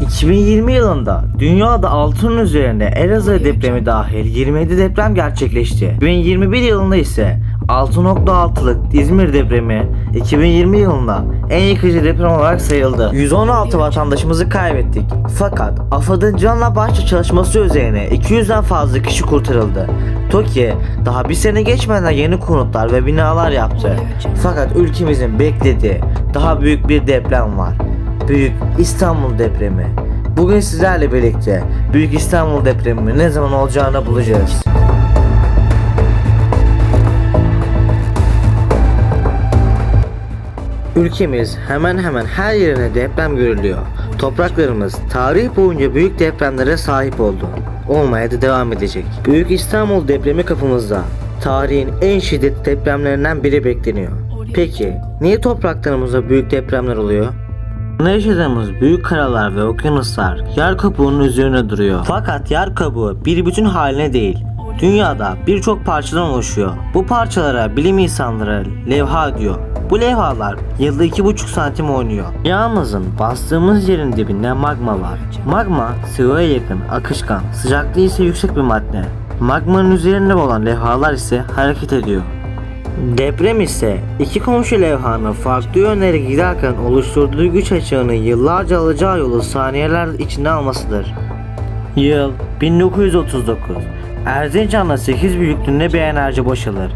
2020 yılında dünyada altının üzerinde Elazığ depremi dahil 27 deprem gerçekleşti. 2021 yılında ise 6.6'lık İzmir depremi 2020 yılında en yıkıcı deprem olarak sayıldı. 116 vatandaşımızı kaybettik. Fakat AFAD'ın canla başla çalışması üzerine 200'den fazla kişi kurtarıldı. TOKİ daha bir sene geçmeden yeni konutlar ve binalar yaptı. Fakat ülkemizin beklediği daha büyük bir deprem var. Büyük İstanbul depremi. Bugün sizlerle birlikte Büyük İstanbul depremi ne zaman olacağını bulacağız. Ülkemiz hemen hemen her yerine deprem görülüyor. Topraklarımız tarih boyunca büyük depremlere sahip oldu. Olmaya da devam edecek. Büyük İstanbul depremi kapımızda. Tarihin en şiddetli depremlerinden biri bekleniyor. Peki niye topraklarımızda büyük depremler oluyor? Ne yaşadığımız büyük karalar ve okyanuslar yer kabuğunun üzerine duruyor. Fakat yer kabuğu bir bütün haline değil. Dünyada birçok parçadan oluşuyor. Bu parçalara bilim insanları levha diyor. Bu levhalar yılda 2,5 santim oynuyor. Yağımızın bastığımız yerin dibinde magma var. Magma sıvıya yakın, akışkan, sıcaklığı ise yüksek bir madde. Magmanın üzerinde olan levhalar ise hareket ediyor. Deprem ise iki komşu levhanın farklı yönlere giderken oluşturduğu güç açığını yıllarca alacağı yolu saniyeler içinde almasıdır. Yıl 1939. Erzincan'da 8 büyüklüğünde bir enerji boşalır.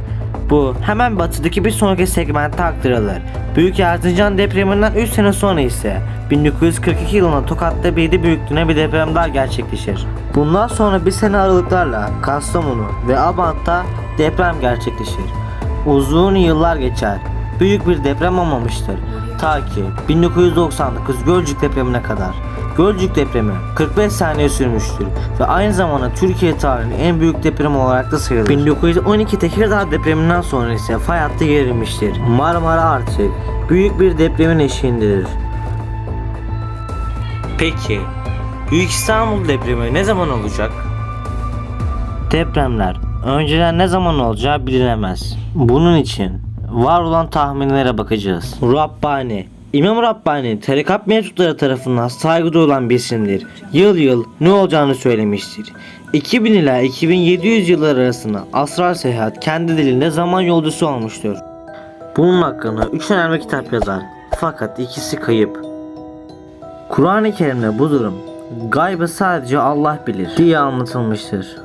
Bu hemen batıdaki bir sonraki segmente aktarılır. Büyük Erzincan depreminden 3 sene sonra ise 1942 yılında Tokat'ta 7 büyüklüğüne bir deprem daha gerçekleşir. Bundan sonra bir sene aralıklarla Kastamonu ve Abant'ta deprem gerçekleşir. Uzun yıllar geçer. Büyük bir deprem olmamıştır. Ta ki 1999 Gölcük depremine kadar. Gölcük depremi 45 saniye sürmüştür ve aynı zamanda Türkiye tarihinin en büyük depremi olarak da sayılır. 1912 Tekirdağ depreminden sonra ise fay hattı gerilmiştir. Marmara artık büyük bir depremin eşiğindedir. Peki Büyük İstanbul depremi ne zaman olacak? Depremler önceden ne zaman olacağı bilinemez. Bunun için var olan tahminlere bakacağız. Rabbani İmam Rabbani tarikat mensupları tarafından saygı duyulan bir isimdir. Yıl yıl ne olacağını söylemiştir. 2000 ila 2700 yıllar arasında Asrar Seyahat kendi dilinde zaman yolcusu olmuştur. Bunun hakkında 3 önemli kitap yazar. Fakat ikisi kayıp. Kur'an-ı Kerim'de bu durum gaybı sadece Allah bilir diye anlatılmıştır.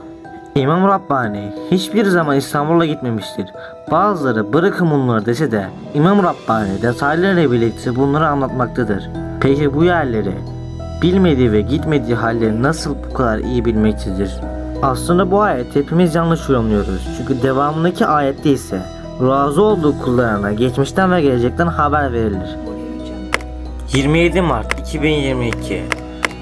İmam Rabbani hiçbir zaman İstanbul'a gitmemiştir. Bazıları bırakın bunları dese de İmam Rabbani detaylarıyla birlikte bunları anlatmaktadır. Peki bu yerleri bilmediği ve gitmediği halleri nasıl bu kadar iyi bilmektedir? Aslında bu ayet hepimiz yanlış yorumluyoruz. Çünkü devamındaki ayette ise razı olduğu kullarına geçmişten ve gelecekten haber verilir. 27 Mart 2022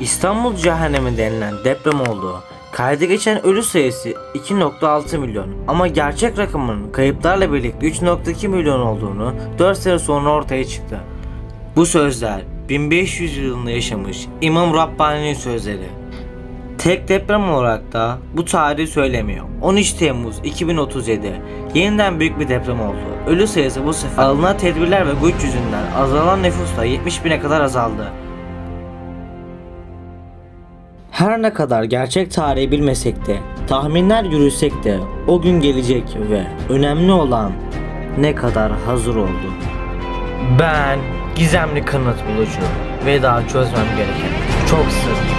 İstanbul cehennemi denilen deprem oldu. Kayda geçen ölü sayısı 2.6 milyon ama gerçek rakamın kayıplarla birlikte 3.2 milyon olduğunu 4 sene sonra ortaya çıktı. Bu sözler 1500 yılında yaşamış İmam Rabbani'nin sözleri. Tek deprem olarak da bu tarihi söylemiyor. 13 Temmuz 2037 yeniden büyük bir deprem oldu. Ölü sayısı bu sefer alınan tedbirler ve güç yüzünden azalan nüfusla 70 bine kadar azaldı. Her ne kadar gerçek tarihi bilmesek de, tahminler yürüsek de o gün gelecek ve önemli olan ne kadar hazır oldu. Ben gizemli kanıt bulucu ve daha çözmem gereken çok sır